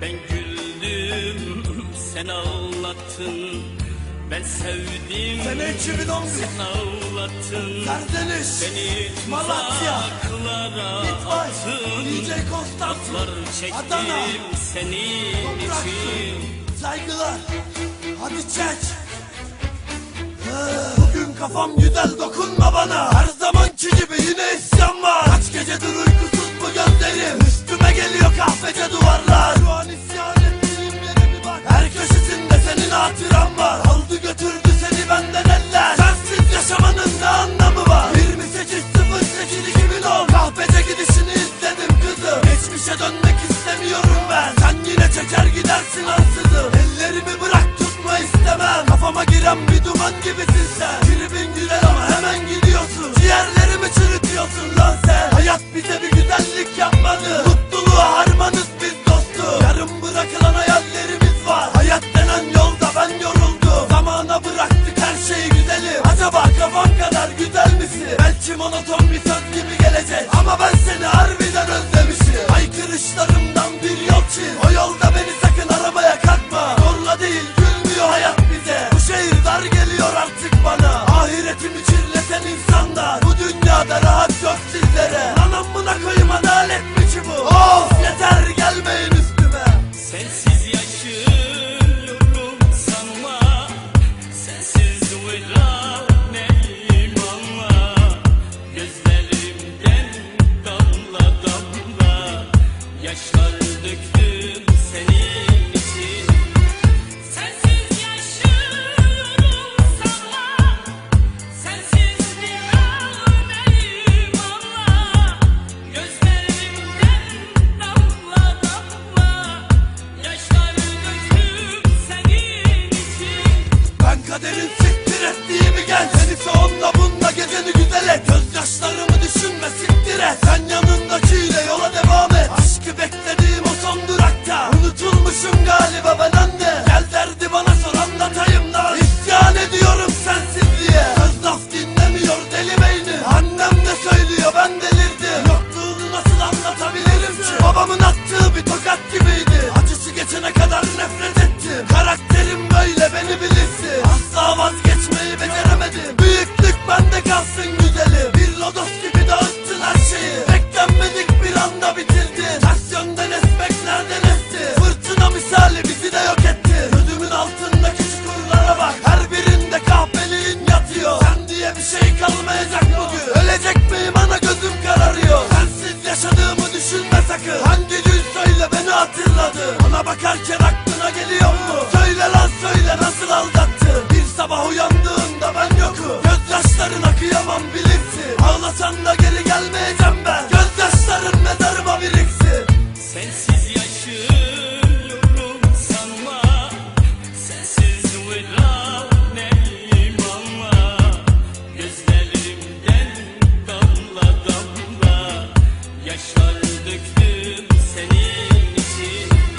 Ben güldüm, sen ağlattın. Ben sevdim, Sene 2011. sen ağlattın. Karadeniz, Beni Malatya, uzaklara Bitbaş. DJ Konstantin, Adana, senin için. saygılar, hadi çek. Ah, bugün kafam güzel dokunma bana Her zamanki gibi yine isyan var Kaç gecedir uykusuz bu gözlerim Kanıma giren bir duman gibisin sen. Tribin güzel ama hemen gidiyorsun. Ciğerlerimi çürütüyorsun lan sen. Hayat bize bir güzel Hangi gün söyle beni hatırladı Ona bakarken aklına geliyor mu? Söyle lan söyle nasıl aldattı Bir sabah uyan meşal döktüm senin için.